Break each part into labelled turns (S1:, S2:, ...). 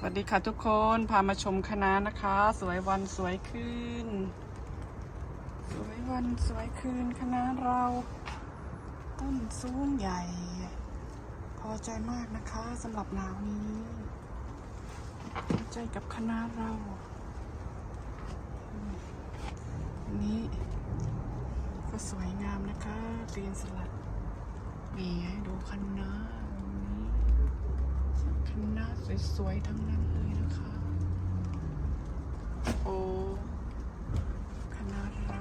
S1: สวัสดีค่ะทุกคนพามาชมคณะนะคะ สวยวันสวยคืนสวยวันสวยคืนคณะเรา ต้นสูงใหญ่ พอใจมากนะคะสำหรับหนาวนี้พอใจกับคณะเราอันนี้ก็สวยงามนะคะเรียนสลัดนี่ให้ดูคณะ คณะสวยๆทั้งนั้นเลยนะคะ โอ้คณะเรา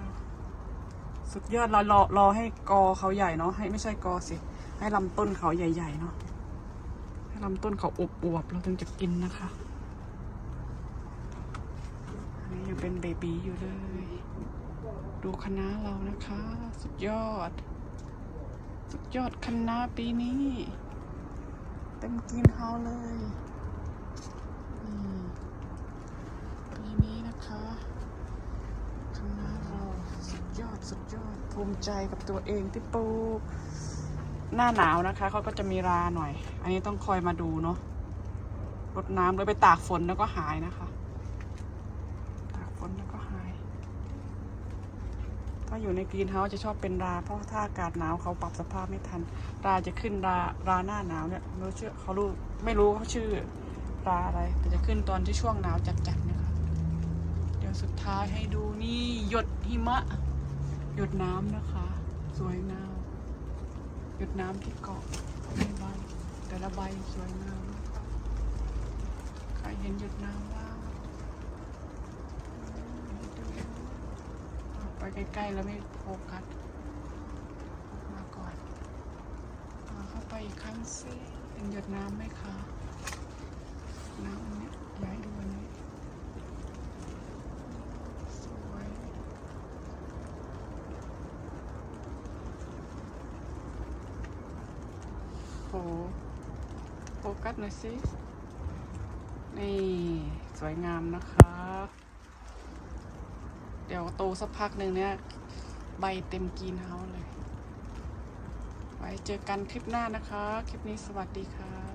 S1: สุดยอดเรารอรอให้กอเขาใหญ่เนาะให้ไม่ใช่กอสิ ให้ลำต้นเขาใหญ่ๆเนาะให้ลำต้นเขาอบอวบเราถึงจะกินนะคะอันนี้ยังเป็นเบบีอยู่เลย ดูคณะเรานะคะ สุดยอด สุดยอดคณะปีนี้ เต็มกรีนเฮาเลยนี่ปีนี้นะคะคณะเราสุดยอดสุดยอดภูมิใจกับตัวเองที่ปลูก หน้าหนาวนะคะเขาก็จะมีราหน่อย อันนี้ต้องคอยมาดูเนาะรดน้ำเลยไปตากฝนแล้วก็หายนะคะ ตากฝนแล้วก็ ถ้าอยู่ในกรีนเฮาส์จะชอบเป็นรา เพราะถ้าอากาศหนาวเขาปรับสภาพไม่ทัน ราจะขึ้นราราหน้าหนาวเนี่ยรู้ชื่อเขารู้ไม่รู้เขาชื่อราอะไร แต่จะขึ้นตอนที่ช่วงหนาวจัดๆนะคะเดี๋ยวสุดท้ายให้ดูนี่หยดหิมะ หยดน้ำนะคะ สวยงามหยดน้ำที่เกาะในใบแต่ละใบสวยงามนะคะใครเห็นหยดน้ำบ้าง ไปใกล้ๆแล้วไม่โฟกัสมาก่อนเอาเข้าไปอีกครั้งสิเป็นหยดน้ำไหมคะน้ำอันเนี้ยย้ายดูอันนี้สวยโหโฟกัสหน่อยสินี่สวยงามนะคะ เดี๋ยวโตสักพักหนึ่งเนี่ย ใบเต็มกีนเฮาเลย ไว้เจอกันคลิปหน้านะคะ คลิปนี้สวัสดีค่ะ